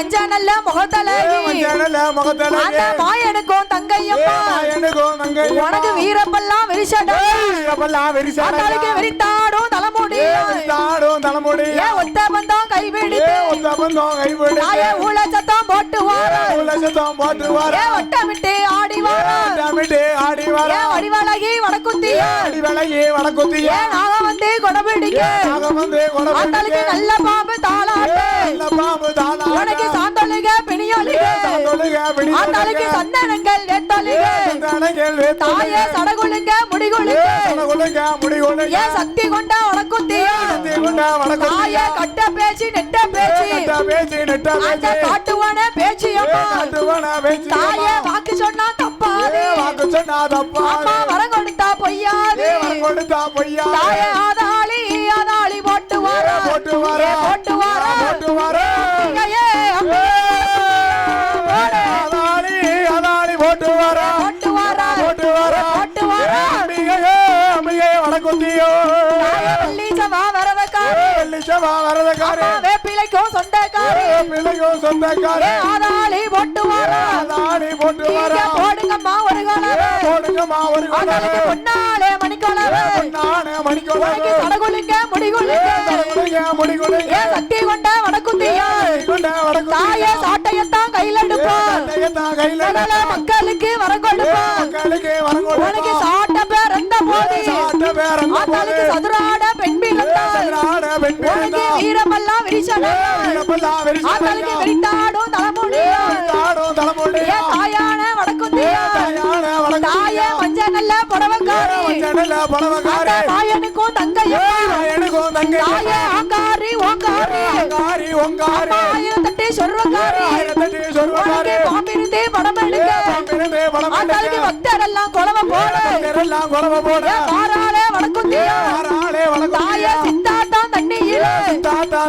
மஞ்ச நல்ல முகத்தலகி. மாயனுக்கும் தங்கையம்மா உனக்கு வீரப்பெல்லாம் விரிசடம் அப்பெல்லாம் வெறிசாடா ஆத்தாளுக்கு விரித்தாடும் தலைமுடி. தாடும் தலைமுடி. ஏன் ஒத்த பந்தம் கைவிடித்து ஒத்த பந்தம் கைவிடு தாய ஊழ சத்தம் போட்டு வார லட்சத்தம் போட்டு வர ஏன் வட்டமிட்டு ஆடி வார தமிழே ஆடி வர ஏன் வடிவழகி ஏன் நாக வந்து கொடபிடிக்க. நாக வந்து நல்ல பாம்பு தாளாட்டு. நல்ல பாம்பு ஆத்தாளுக்கு சந்தனங்கள் வெத்தொழுக கேள்வி தாயே சடகுழுங்க முடிகுழுங்க கொள்ளுங்க. முடி கொள்ளுங்க. ஏன் சக்தி கொண்ட வடக்குத்திய கொண்ட வடக்குத்திய தாயே கட்ட பேச்சு நெட்ட பேச்சு. பேச்சு நெட்ட பேச்சு? காட்டுவான காட்டுவன பேச்சு தாயே வாக்கு சொன்னா தப்பாது. வாக்கு சொன்னா தப்பா அம்மா வரம் கொடுத்தா பொய்யாது. வரம் கொடுத்தா பொய்யா தாயே ஆதாளி வரதக்காரி அம்மா வேப்பிலைக்கும் சொந்தக்காரி. பிள்ளையும் சொந்தக்காரி. ஆதாளி போட்டு வர அதாளி போட்டு வர போடுங்கம்மா ஒரு கலவை போடுங்கம்மா ஒரு ஆதாளுக்கு பொன்னாலே மணிக்கொலவை நானே மணிக்கொலை உனக்கு சடகுலுங்க முடிகுலுங்க. முடிக்கொடுங்க ஏ சக்தி கொண்ட வடக்குத்தியா கொண்ட வடக்கு தாயே சாட்டையத்தான் கையில் எடுப்பான் கையில அதனால மக்களுக்கு வரம் கொடுப்பான் மக்களுக்கு உனக்கு வரங்கொடுங்க சாட்ட பேர் எந்த போது? சாட்ட பேரன் ஆத்தாளுக்கு சதுராட பெண் பிறந்தாள் உனக்கு வீரமெல்லாம் விரிசடா ஆத்தாளுக்கு வெறித்தாடும் தலைமுடியா ஆடும் தலைமுடி. ஏ தாயான வடக்குத்தியா யானை வடக்கு தாயே மஞ்ச நல்ல அந்த தாயனுக்கும் தங்கையம்மா எனக்கும் தங்கை தாயே ஆங்காரி ஓங்காரி. ஆயிரத்தெட்டு பாம்பிருந்து படம் எடுக்க குழவ போட. போட. வடக்கு தாயே தண்ணியில தாத்தா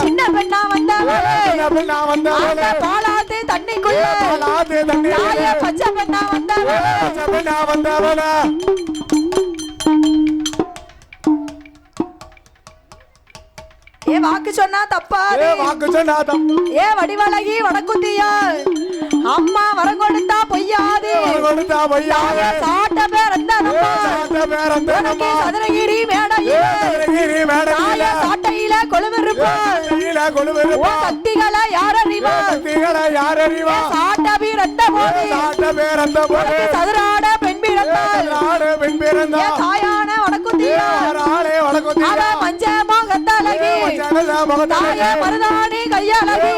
சின்ன பெண்ணா தண்ணிக்குள்ள பச்சை பெண்ணா ஏ வாக்கு சொன்னா தப்பாது ஏ வாக்கு சொன்னா தப்பு ஏ வடிவழகி வடக்குத்தியா? அம்மா வரம் கொடுத்தா பொய்யாது கொடுத்தா பையா தாயே சாட்ட பேர் சதுரகிரி மேடையில சாட்டையில ஓ சக்திகளை யார் அறிவா? சக்திகளை யார் அறிவா? சாட்ட வீரந்த போது சாட்ட பேரந்த போது உனக்கு சதுராட பெண் பிறந்தாள். நாடு பெண் பிறந்தா ஏ தாயான வடக்குத்தியா? ஆளே வடக்கு அவ மஞ்ச மோகத்தழகி. ஜனல தாயே மகத்தாயே மருதாணி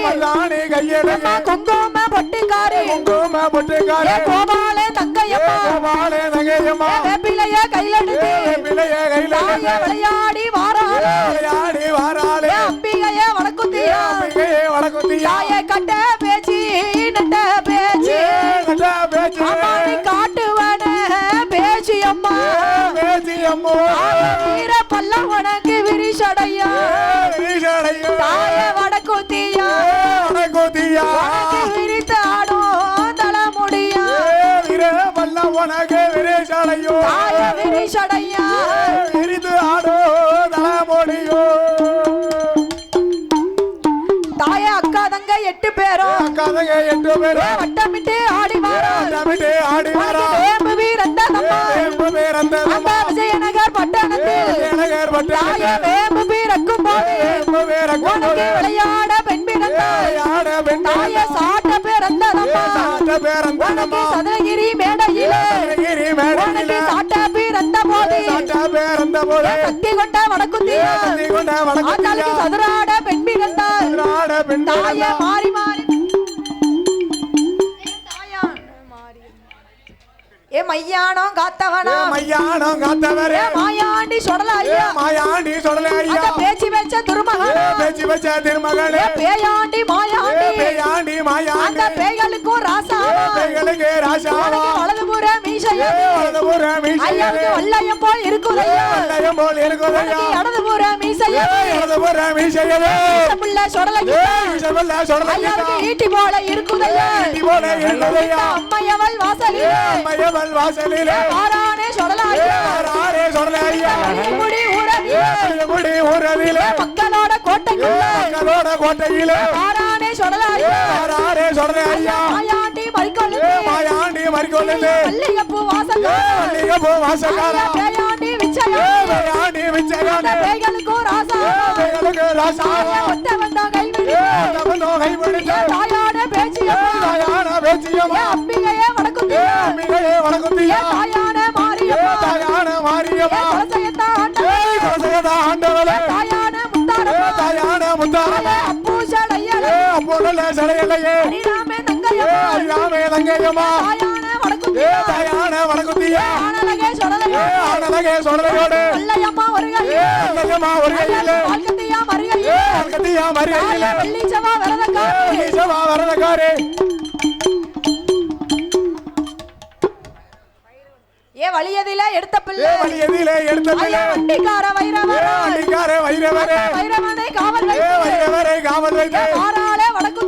மல்லானே கையெடு அம்மா குங்கும பொட்டுக்காரி குங்கும பொட்டுக்காரே. கோபாலே தங்கையம்மா வேப்பிலைய கையில பிள்ளைய கையில விளையாடி வாராளே. விளையாடி வாராளே. ஏ அம்பிகைய வடக்குத்தியா. அம்பிகையே வடக்குத்தியா. தாயே கட்ட கதைங்க எட்டு பேரு வட்டமிட்டு ஆடி வாரோம் தமிழே ஆடி வரா வேம்பு பேரந்த அந்த விஜயநகர் பட்டணத்தில். தாயே வேம்பு வீரக்கும் போது வேம்பு பேர உனக்கு விளையாட பெண் பிறந்தாள் ஆட பெண் தாயே சாட்ட பிறந்த நம்ம சாட்ட பேரந்த உனக்கு சதுரகிரி மேடையில. கிரி உனக்கு மேடல சாட்ட பிறந்த போது. சாட்ட பேரந்த போல சக்தி கொண்ட வடக்குத்தியா கத்தி கொண்ட வடக்குத்தியா ஆத்தாளுக்கு சதுராட பெண் பிறந்தாள் ஆட பெண் தாயே மாறி மையானம் காத்தவனா? மையானம் காத்தவரே. மாயாண்டி சொடலாரியா மாயாண்டி சொல்லல ஐயா. பேச்சு வச்ச திருமகனா. பேச்சு வச்ச திருமகளே ஏ பேயாண்டி மாயாண்டி. பேயாண்டி மாயாண்டி. அந்த பேய்களுக்கும் ராசாவா? பேய்களுக்கு ராசாவா? வல்லையம் போல் இருக்குதையா வல்லயம் போல் இருக்குதையா உனக்கு இடதுபுற மீசையா மீசையே சொடலையா சொல்லல ஐயாவுக்கு ஈட்டி போல இருக்குதையா ஈட்டி போல இருக்குதையா. அம்மையவள் வாசலிலே மையவல் வாசலிலே வாரானே சொடலாரியா ஆரே சொல்லலையா முடி ஊரதிலே முடி ஊரதிலே மக்களோட கோட்டைக்குள்ள மக்களோட கோட்டையிலே ஐயா மாயாண்டி மறிக்கொழுந்து ஏ மாயாண்டி மறிக்கொள்ளுது மல்லிகைப்பூ வாசக்கார. மல்லிகை பூ வாசக்காரா பேயாண்டி விச்சயா ராசா. பேய்களுக்கு வந்தா கைவிடி. தாயாட பேச்சியா அம்பிகையே மாரியம்மா. மாரியம்மா. குலசையத்தா ஆண்டவளே. முத்தாரம்மா. முத்தாரம்மா. நங்கையம்மா அரியாமே தங்கையம்மா. தாயான வடக்குத்தி ஏ ஆனலகே அல்லையம்மா வருகையில். அல்லையம்மா வாழ்க்கத்தையா மறியையிலே. வெள்ளிச்சவா விரதக்காரி. வரதக்காரே. வழியதில எடுத்த பிள்ளை. வழி எதிலே எடுத்த பிள்ளை. வண்டிக்கார வைரவர். வண்டிக்காரே வைரவரே. வைரவனை காவல் வைத்து. வைரவரை காவல் வைத்து.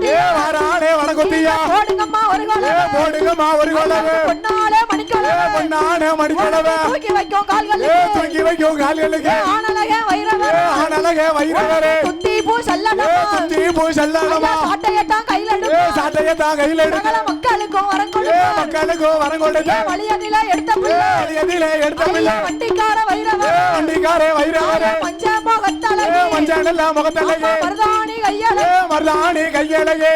ஏ வாராளே வடக்குத்தியா போடுங்கம்மா ஒரு ஏ கோலம் போடுங்கம்மா ஒரு கொலவு. பொன்னாலே ஏ மணிக்கோலம் பொன்னான மடிக்கலவ தூக்கி வைக்கும் ஏ கால்களுக்கு தூக்கி வைக்கும் கால்களுக்கு. ஆனலகே ஏ வைரவர். ஆனலகே வைரவரே. குத்தி பூ ஏ சாட்டையத்தான் கையில் தான் கையில் எடுத்து சகல மக்களுக்கும் வரம் ஏ கொடுப்பார் மக்களுக்கு வரம் கொடுத்து வழியதில எடுத்த ஏ பிள்ளை. வழி எதிலே எடுத்த பிள்ளை. ஐயா, வண்டிக்கார ஏ வைரவர். வண்டிக்காரே வைரவரே பஞ்சாப ஏ கத்தலகி மஞ்சானல்ல முகத்தலையே. மருதாணி கையால ஏ மருதாணி கையலையே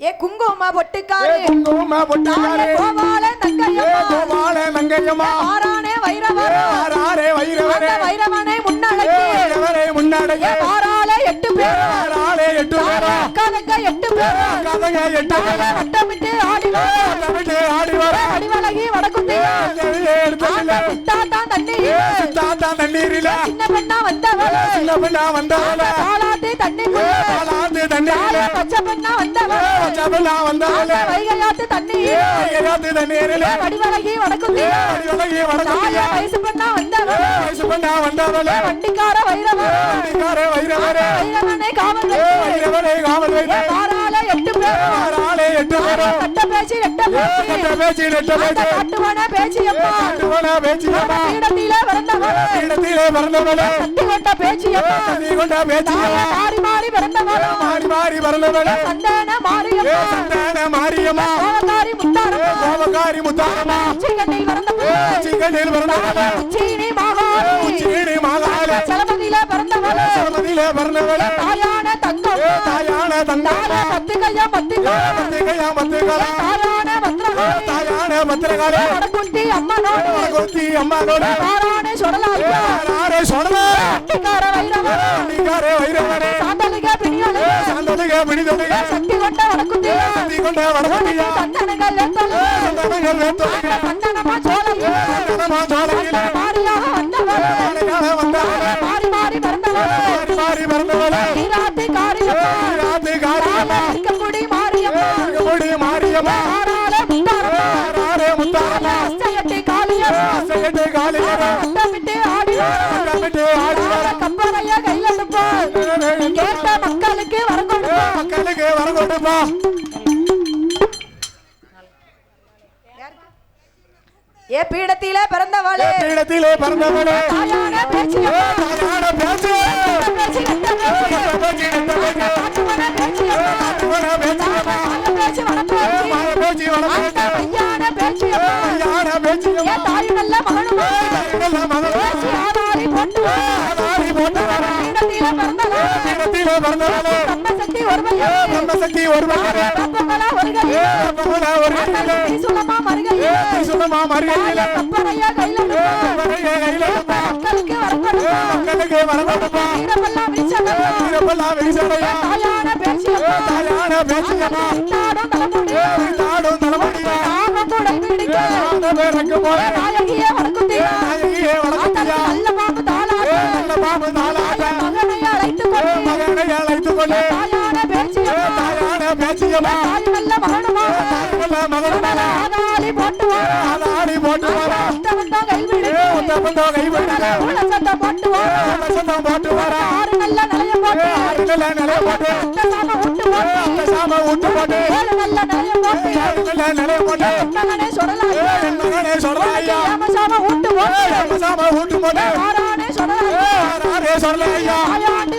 ஏ குங்கும ஏ பொட்டுக்காரி. குங்கும பொட்டுக்காரே கோபால ஏ தங்கையம்மா கோபால நங்கையம்மா. ஆரானே வைரவர். வைரவரே. வைரவனை முன்னாடையே ஆறாலே எட்டு பேர். ஆறாளே எட்டு பேரா. அக்காதங்க எட்டு பேர். கதங்க எட்டு பேரா. வட்டமிட்டு ஆடி தமிழ் ஆடி வர. அடிவலகி வடக்குத்தி எடுத்த தாத்தான் தண்ணி தாத்தா தண்ணீரில. சின்ன பெண்ணா வந்தவள். சின்ன பெண்ணா வந்தால காலாத்தி தண்ணீரில பச்சை பெண்ணா வந்தவள் சபலா வந்தால வைகையாத்து தண்ணி ஐயாத்து தண்ணீரில. வடிவலகி வடக்குத்தி அடிவலகி வடக்குத்தியா வயசு பெண்ணா வந்தவள் வயசு பெண்ணா வந்தாவல வண்டிக்கார வைரவர். வண்டிக்காரே வைரவரே. வைரவனை காவல் வைரவரே காவல் கட்டுவன பேச்சியம்மா பீடத்தில பிறந்தவள். இடத்திலே பிறந்தவளே. கட்டி தந்தான பத்து கையா பத்து கையா பத்திரிகையா பத்திரிகளா தாயான பத்திரகாளி. தாயான பத்திரகாளே வடக்குண்டி அம்மனோடு. கொத்தி அம்மானோட. தாரானே சொடலாய்யா யாரே சொன்னதா கட்டிக்கார வைரவர் நீக்காரே வைரவரே சாந்தலிக பிணியலே சாந்ததுக பிடிததுக சக்தி கொண்ட வடக்குண்டி சக்தி கொண்ட வடகொட்டியா சந்தனங்கள் ஏத்தல் சந்தனங்கள் வேத்தொழிக சந்தனமா சோலையே சந்தனமா சோலையிலே மாரியாக வந்தவர். மாலையாக கேட்ட மக்களுக்கு மக்களுக்கு வர கொடுப்பா ஏ பீடத்திலே பிறந்தவளே. பீடத்திலே பிறந்தவளே. தாயான பேச்சு. தாயான பேச்சு. பேச்சு நல்ல பேச்சு வடப்பேச்சு மாய பேச்சு பீடத்திலே பிறந்தவளே பிரம்மசக்தி ஒருமையே பிரம்மசக்தி ஒரு மகனே பாப்பங்களா வருகையே பிரம்மகுல ஒரு மகனே சுலமா மருகையே சுத்தமா மறியல கப்பரைய கையில மக்களுக்கு மக்களுக்கு தாயான தாயான பேச்சியம்மா நாடும் நாடும் தலைமுடியா கூட பிடிக்க பேருக்கு நாயகியே நல்ல தாய் நல்ல மகனுமா? தாய்மல்ல மகனுமல ஆதாளி போட்டு ஆடி போட்டு வரா வந்தா கைவிடு உத்த பந்தோ கைவிடுங்க உலசத்தை போட்டு சத்தம் போட்டு வரா ஆறு நல்ல நிலைய போட்டு. நல்ல நிலைய போட்டு. அந்த சாம விட்டு போட்டு. அந்த சாம விட்டு போட்டு. ஏழு நல்ல நிலைய போட்டு. நல்ல நிலைய போட்டு. மகனே சொல்லலாம் என் மகனே சொல்றாயா சாம விட்டு போட்டு. சாம ஆறானே சொல்லலாம் மாயாண்டி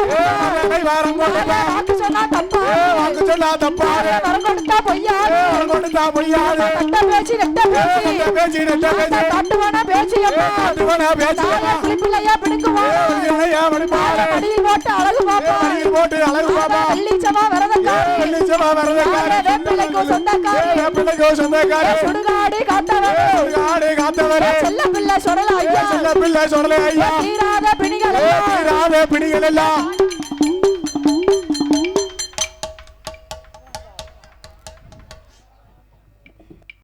வாரம் வாக்கு சொன்னா தப்பா வாக்கு சொன்னா தப்பாரு வர கொடுத்தா பொய்யாது கொடுத்தா பொய்யாது பேச்சு நெட்ட பேச்சு பேச்சு நெட்ட பேச்சு காட்டுவான பேச்சியப்பா அதுவனா பேச்சு தாயா பிள்ளையா பிடிக்குவான் போட்டு அழகு பாப்பா போட்டு அழகு பாப்பா வேப்பிள்ளைக்கு சொந்தக்காரி. பிள்ளைக்கு சொந்தக்காரு. சுடுகாடி காத்தவன் ஆடு காத்தவரே. செல்ல பிள்ளை சொல்லல ஐயா. செல்ல பிள்ளை சொல்லல ஐயா. தீராத பிணிகள் தீராத எல்லாம்.